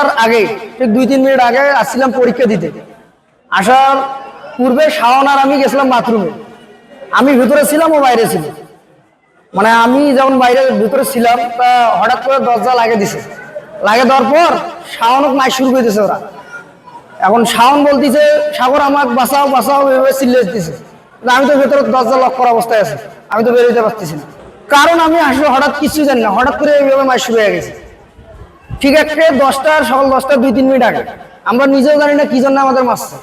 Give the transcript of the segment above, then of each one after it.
দশটার আগে দুই, তিন মিনিট আগে আসছিলাম পরীক্ষা দিতে। আসার পূর্বে শাওন আর আমি গেছিলাম বাথরুমে আমি ভিতরে ছিলাম ও বাইরে ছিল। মানে আমি যখন বাইরে ভিতরে ছিলাম, তা হঠাৎ করে দরজা লাগে দিছে। লাগে দেওয়ার পর শাওনক মাই শুরু করে দিছে ওরা। এখন শাওন বলতেছে, সাগর, আমাকে বাঁচাও বাঁচাও, এভাবে দিতেছে। কিন্তু আমি তো ভেতরে দরজা লক করা অবস্থায় আছি। আমি তো বেরোতে পারতেছি না। কারণ আমি আসলে হঠাৎ কিছু জানি না। হঠাৎ করে এইভাবে মাই শুরু হয়ে গেছে। ঠিক আছে দশটার সকাল দশটা, দুই, তিন মিনিট আগে। আমরা নিজেও জানি না কি জন্য আমাদের মারছে।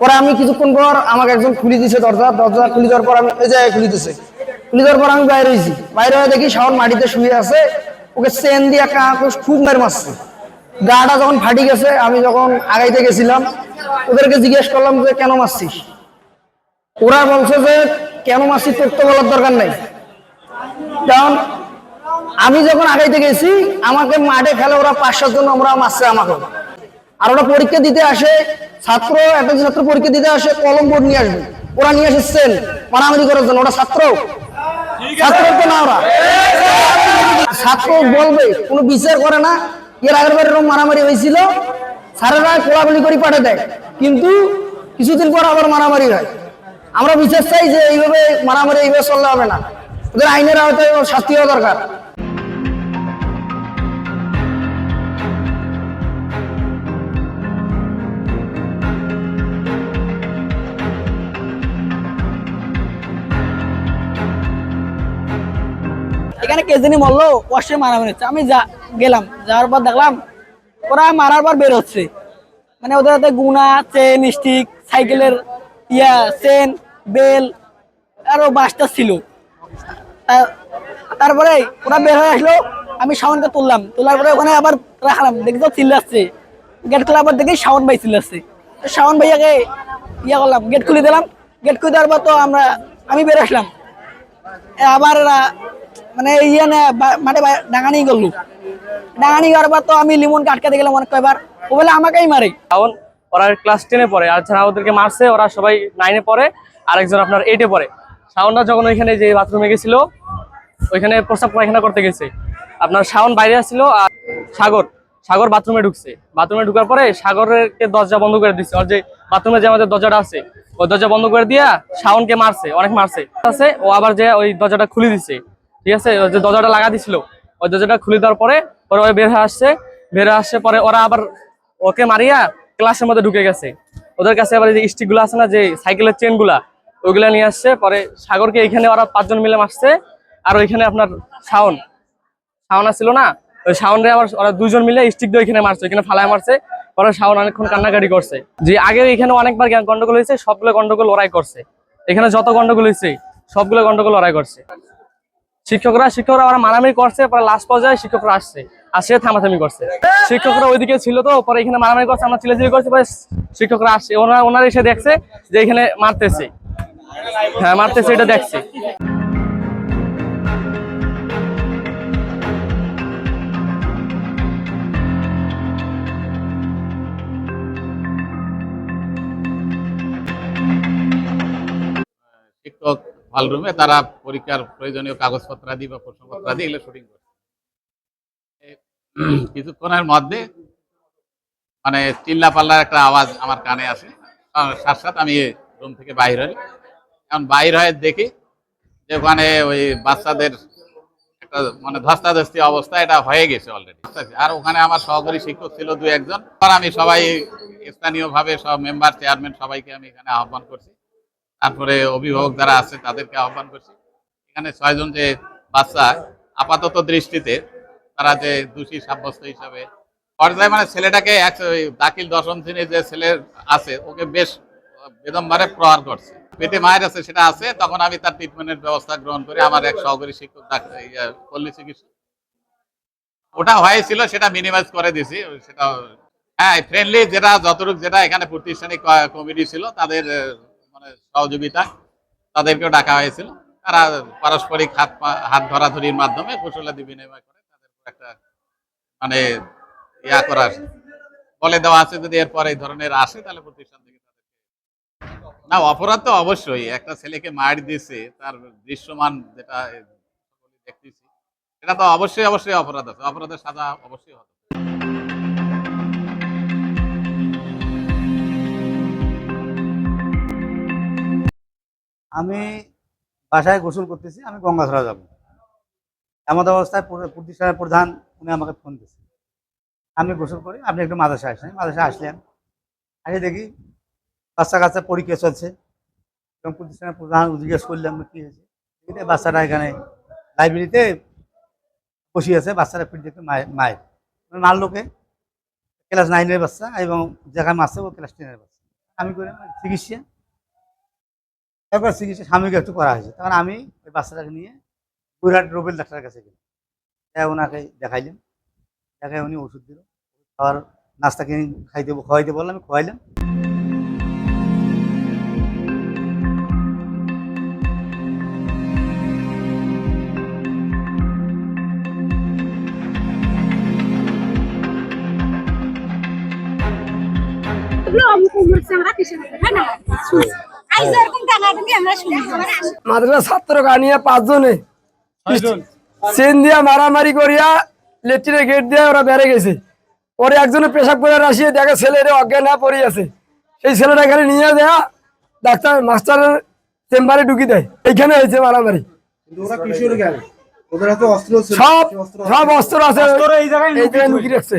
পরে আমি কিছুক্ষণ পর আমাকে একজন খুলে দিছে দরজা দরজা খুলে দেওয়ার পর আমি এই জায়গায় খুলে দিছে। খুলে দেওয়ার পর আমি বাইরে হয়েছি। বাইরে হয়ে দেখি শাওন মাটিতে শুয়ে আছে। ওকে চেন দিয়ে কাকুস খুব মেরে মারছে। গাটা যখন ফাটি গেছে, আমি যখন আগাইতে গেছিলাম, ওদেরকে জিজ্ঞেস করলাম যে, কেন মারছিস? ওরা বলছে যে, কেন মারছিস? তোর তো বলার দরকার নেই। কারণ আমি যখন আগাইতে গেছি, আমাকে মাঠে ফেলে ওরা পাঁচ সাতজন আমরা মারছে আমাকে। আর ওরা পরীক্ষা দিতে আসে, ছাত্র একটা ছাত্র পরীক্ষা দিতে আসে, কলম বোর্ড নিয়ে আসবে। ওরা নিয়ে এসেছেন মারামারি করার জন্য। ওরা ছাত্র। ছাত্র না ওরা। ছাত্র বলবে, কোনো বিচার করে না। এর আগের বার এরকম মারামারি হয়েছিল। স্যারেরা কোলাগুলি করে পাঠিয়ে দেয়। কিন্তু কিছুদিন পর আবার মারামারি হয়। আমরা বিচার চাই যে এইভাবে মারামারি এইভাবে চললে হবে না। ওদের আইনের আওতায় শাস্তি হওয়া দরকার। এখানে কে জানি মরলো, ওয়াশে মারামারি হচ্ছে আমি যা গেলাম, যাওয়ার পর দেখলাম, ওরা মারার পর বের হচ্ছে। মানে ওদের হাতে গুনা চেন স্টিক সাইকেলের ইয়া চেন বেল আরও বাসটা ছিল। তারপরে ওরা বের হয়ে আসলো, আমি শাওনকে তুললাম। তোলার পরে ওখানে আবার রাখলাম, দেখি তো চিল্লাচ্ছে। গেট খোলার পর দেখি শাওন ভাই চিল্লাচ্ছে। তো শাওন ভাইয়াকে ইয়া করলাম গেট খুলে দিলাম। গেট খুলে দেওয়ার পর তো আমরা, আমি বের আসলাম। আবার মানে ইয়ে নে, বা- মাঠে বা- ডাঙানি করল ডাঙানি করার পর তো আমি লিমন আটকাতে গেলাম অনেক কয়বার। ও বলে আমাকেই মারে। কারণ ওরা ক্লাস টেনে পড়ে, আর যারা ওদেরকে মারছে, ওরা সবাই নাইনে পড়ে, আর একজন আপনার এইটে পড়ে। শাওনরা যখন ওইখানে যে বাথরুমে গেছিল, ওইখানে প্রস্তাব পায়খানা করতে গেছে। আপনার শাওন বাইরে আসছিল আর সাগর সাগর বাথরুমে ঢুকছে। বাথরুমে ঢুকার পরে সাগরকে দরজা বন্ধ করে দিচ্ছে ওর যে বাথরুমে যে আমাদের দরজাটা আছে, ওই দরজা বন্ধ করে দিয়া শাওনকে মারছে, অনেক মারছে। আছে, ও আবার যে ওই দরজাটা খুলে দিছে। ঠিক আছে? যে দরজাটা লাগা দিছিল। ওই দরজাটা খুলে দেওয়ার পরে পরে ওই বের হয়ে আসছে। বের হয়ে আসছে পরে ওরা আবার ওকে মারিয়া ক্লাসের মধ্যে ঢুকে গেছে। ওদের কাছে আবার যে স্টিকগুলো আছে না, যে সাইকেলের চেনগুলা ওইগুলা নিয়ে আসছে। পরে সাগরকে এখানে ওরা পাঁচজন মিলে মারছে। আর ওইখানে আপনার শাওন। শাওন ছিল না? ওই শাওন রে আবার ওরা দুজন মিলে স্টিক দিয়ে ওইখানে মারছে, ওইখানে ফালায় মারছে। পরে শাওন অনেকক্ষণ কান্নাকাটি করছে। যে আগে এখানে অনেকবার গন্ডগোল হয়েছে, সবগুলো গন্ডগোল ওরাই করছে। এখানে যত গন্ডগোল হয়েছে, সবগুলো গন্ডগোল ওরাই করছে। শিক্ষকরা শিক্ষকরা ওরা মারামারি করছে, পরে লাস্ট পর্যায়ে শিক্ষকরা আসছে। আর সে থামাথামি করছে। শিক্ষকরা ওইদিকে ছিল তো, পরে এখানে মারামারি করছে, আমরা চিলেচিলি করছি, পরে শিক্ষকরা আসছে। ওনারা ওনারা এসে দেখছে যে এখানে মারতেছে। হ্যাঁ মারতেছে, এটা দেখছে। শিক্ষক হল রুমে তারা পরীক্ষার প্রয়োজনীয় কাগজপত্র আদি বা প্রশ্নপত্র আদি এগুলো শুটিং করে। কিছুক্ষণের মধ্যে মানে চিল্লা পাল্লার একটা আওয়াজ আমার কানে আসে। সাথে সাথে আমি রুম থেকে বাইর হই। এখন বাইর হয়ে দেখি যে ওখানে ওই বাচ্চাদের একটা মানে ধস্তাধস্তি অবস্থা, এটা হয়ে গেছে অলরেডি আর ওখানে আমার সহকারী শিক্ষক ছিল দু একজন। আমি সবাই স্থানীয়ভাবে সব মেম্বার চেয়ারম্যান সবাইকে আমি এখানে আহ্বান করছি। তারপরে অভিভাবক যারা আছে তাদেরকে আহ্বান করছি। এখানে ছয়জন যে বাচ্চা, আপাতত দৃষ্টিতে তারা যে দোষী সাব্যস্ত হিসাবে পর্যায়ে মানে ছেলেটাকে দাখিল দশম শ্রেণির যে ছেলে আছে, ওকে বেশ বেদমবারে প্রহার করছে। পেটে মায়ের আছে, সেটা আছে, তখন আমি তার ট্রিটমেন্টের ব্যবস্থা গ্রহণ করি আমার এক সহকারী শিক্ষক ডাক্তার পল্লী চিকিৎসক। ওটা হয়েছিল, সেটা মিনিমাইজ করে দিছি, সেটা হ্যাঁ ফ্রেন্ডলি যেটা, যতটুকু যেটা এখানে প্রতিষ্ঠানিক কমিটি ছিল, তাদের মানে সহযোগিতা তাদেরকেও ডাকা হয়েছিল। তারা পারস্পরিক হাত হাত ধরাধরির মাধ্যমে কুশলাদি বিনিময় করে তাদের একটা মানে ইয়া করার বলে দেওয়া আছে যদি এরপর এই ধরনের আসে তাহলে প্রতিষ্ঠান থেকে না, অপরাধ তো অবশ্যই। একটা ছেলেকে মার দিছে তার দৃশ্যমান যেটা দেখতেছি এটা তো অবশ্যই অবশ্যই অপরাধ আছে। অপরাধের সাজা অবশ্যই হবে। আমি বাসায় গোসল করতেছি, আমি গঙ্গাধরা যাব। এমন অবস্থায় পুর- প্রতিষ্ঠানের প্রধান উনি আমাকে ফোন দিয়েছে আমি গোসল করি, আপনি একটু মাদ্রাসায় আসলেন মাদ্রাসায় আসলেন। আসে দেখি বাচ্চা কাচ্চা পরীক্ষা চলছে, এবং প্রতিষ্ঠানের প্রধান জিজ্ঞেস করলাম কি হয়েছে? বাচ্চাটা এখানে লাইব্রেরিতে বসে আছে বাচ্চারা পিঠ দেখতে মায়ের মায়ের মারলোকে ক্লাস নাইনের বাচ্চা, এবং যেখানে মারছে ও ক্লাস টেনের বাচ্চা। আমি করে চিকিৎসা? একবার চিকিৎসা স্বামীকে একটু করা হয়েছে। তখন আমি ওই বাচ্চাটাকে নিয়ে গুরহাট রবিল ডাক্তারের কাছে গেলাম। তাই ওনাকে দেখাইলাম। দেখাই উনি ওষুধ দিল। খাওয়ার নাস্তা কিনে খাইতে খাওয়াইতে বললাম আমি খাওয়াইলাম। এগুলো না মাদ্রাসা ছাত্র নিয়ে পাঁচজনে। চেন দিয়া মারামারি করিয়া লেট্রিনের গেট দিয়ে ওরা বেড়ে গেছে। পরে একজনে পেশাব করে আসিয়ে দেখে ছেলেরে অজ্ঞান হয়ে পড়ে আছে। সেই ছেলেটা এখানে নিয়ে দেয়া ডাক্তার মাস্টারের চেম্বারে ঢুকি দেয়। এইখানে হয়েছে মারামারি। সব সব অস্ত্র আছে। এই জায়গায় রাখছে।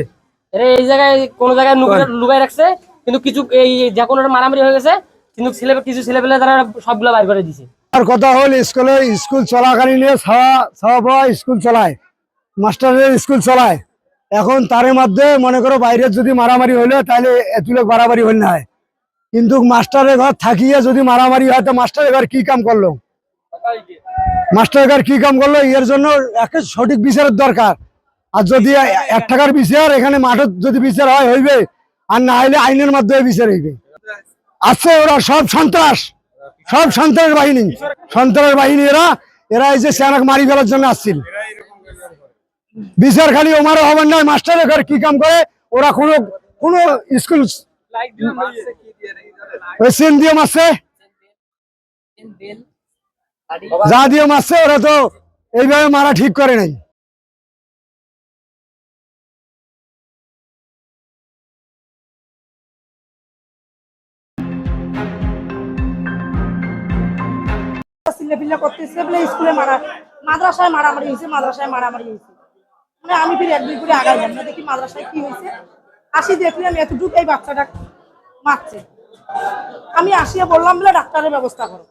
এই জায়গায় কোন জায়গায় লুকায় লুকায় রাখছে কিন্তু কিছু এই যে কোনো একটা মারামারি হয়ে গেছে কিন্তু ছেলে কিছু ছেলেপেলে তারা সবগুলা বাইর করে দিছে। আর কথা হল, স্কুলে স্কুল চলাকালীন স্কুল চালায়। মাস্টারের স্কুল চালায়। এখন তার মধ্যে মনে করো বাইরে যদি মারামারি হইলে, তাহলে এতুলে মারামারি হইল না কিন্তু মাস্টারের ঘর থাকিয়ে যদি মারামারি হয়, তো মাস্টারের ঘর কি কাম করল? মাস্টারের ঘর কি কাম করল? এর জন্য একটা সঠিক বিচারের দরকার। আর যদি এক টাকার বিচার, এখানে মাঠত যদি বিচার হয়, হইবে। আর না হইলে আইনের মাধ্যমে বিচার হইবে। আছে ওরা, সব সন্ত্রাস। সব সন্ত্রাস বাহিনী। সন্ত্রাস বাহিনী এরা এরা এই যে সেনাক মারি ফেলার জন্য আসছিল। বিচার খালি ওমারও হবেন না মাস্টারের ঘর কি কাম করে? ওরা কোনো কোনো স্কুল ওই দিয়ে মারছে। যা দিয়ে মারছে, ওরা তো এইভাবে মারা ঠিক করে নাই। চিল্লাপিল্লা করতেছে, বলে স্কুলে মারা, মাদ্রাসায় মারামারি হয়েছে, মাদ্রাসায় মারামারি হয়েছে। মানে আমি ফিরে এক দুই করে আগাইলাম না দেখি মাদ্রাসায় কি হয়েছে। আসি দেখলাম এতটুকু এই বাচ্চাটা মারছে। আমি আসিয়া বললাম, বলে ডাক্তারের ব্যবস্থা করো।